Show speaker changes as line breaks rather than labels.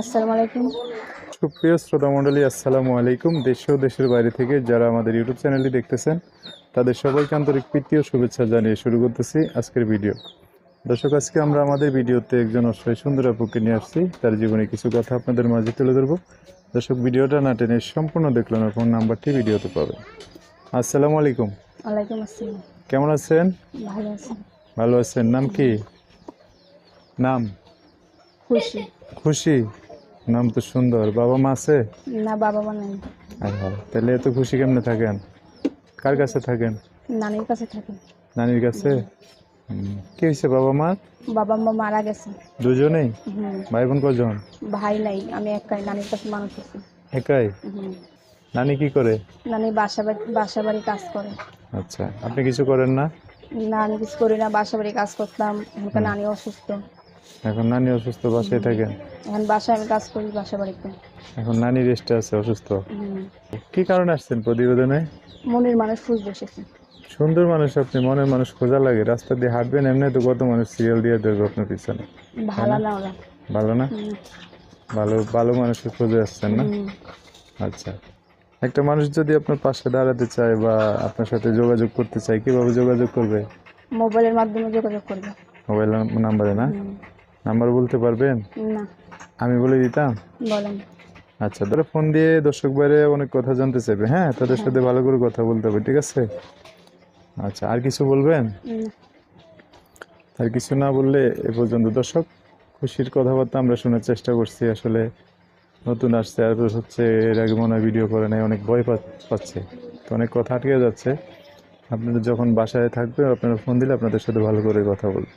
আসসালামু আলাইকুম
সুপ্রিয় শ্রোতা মণ্ডলী আসসালামু আলাইকুম। দেশ ও দেশের বাইরে থেকে যারা আমাদের ইউটিউব চ্যানেলটি দেখতেছেন তাদের সবাইকে আন্তরিক প্রীতি ও শুভেচ্ছা জানিয়ে শুরু করতেছি আজকের ভিডিও। দর্শক আজকে আমরা আমাদের ভিডিওতে একজন অসহায় সুন্দর আপুকে নিয়ে আসছি। তার জীবনে কিছু কথা আপনাদের মাঝে তুলে ধরবো। দর্শক ভিডিওটা না টেনে সম্পূর্ণ দেখলেন ফোন নাম্বারটি ভিডিওতে পাবেন। আসসালামু আলাইকুম।
ওয়ালাইকুম আসসালাম।
কেমন আছেন?
ভালো আছি।
ভালো আছেন। নাম কি? নাম?
খুশি
খুশি? নাম তো সুন্দর। বাবা মা আছে?
না বাবা মা নাই।
হ্যাঁ হ্যাঁ তাহলে এত খুশি কেমনে থাকেন? কার কাছে থাকেন?
নানির কাছে থাকি।
নানির কাছে? কি হয়েছে বাবা মার
বাবা মা মারা গেছে।
দুজনেই? ভাই বোন কজন?
ভাই নাই আমি একাই নানির কাছে মানুষ আছি।
একাই? নানি কি করে?
নানি বাসা বাড়ি বাসা বাড়ি কাজ করে।
আচ্ছা আপনি কিছু করেন না?
না আমি কিছু করি না বাসা বাড়ি কাজ করতাম। এখন নানি অসুস্থ।
এখন নানি অসুস্থ বাসায় থাকেন
এখন বাসায় আমি কাজ করি বাসা বাড়িতে।
এখন নানি রেস্টে আছে অসুস্থ? কি কারণে আসছেন প্রতিবেদনে?
মনের মানুষ খুঁজ বসেছে
সুন্দর মানুষ আপনি মনের মানুষ খোঁজা লাগে। রাস্তা দিয়ে হাঁটবেন এমনি তো কত মানুষ সিরিয়াল দিয়ে দেবে আপনার পিছনে।
ভালো না ওরা।
ভালো না? ভালো ভালো মানুষের খোঁজে আসছেন না? আচ্ছা। একটা মানুষ যদি আপনার পাশে দাঁড়াতে চায় বা আপনার সাথে যোগাযোগ করতে চায় কীভাবে যোগাযোগ করবে?
মোবাইলের মাধ্যমে যোগাযোগ করবে।
মোবাইল নাম্বারে না? নাম্বার বলতে পারবেন?
না।
আমি বলে দিতাম?
বলেন।
আচ্ছা ধরো ফোন দিয়ে দর্শক বাইরে অনেক কথা জানতে চাইবে হ্যাঁ? তাদের সাথে ভালো করে কথা বলতে হবে ঠিক আছে? আচ্ছা আর কিছু বলবেন? আর কিছু না বললে এ পর্যন্ত। দর্শক খুশির কথাবার্তা আমরা শোনার চেষ্টা করছি আসলে নতুন আসছে আর হচ্ছে এর আগে মনে হয় ভিডিও করে নেয় অনেক ভয় পাচ্ছে তো অনেক কথা আটকে যাচ্ছে। আপনারা যখন বাসায় থাকবেন আপনারা ফোন দিলে আপনাদের সাথে ভালো করে কথা বলবেন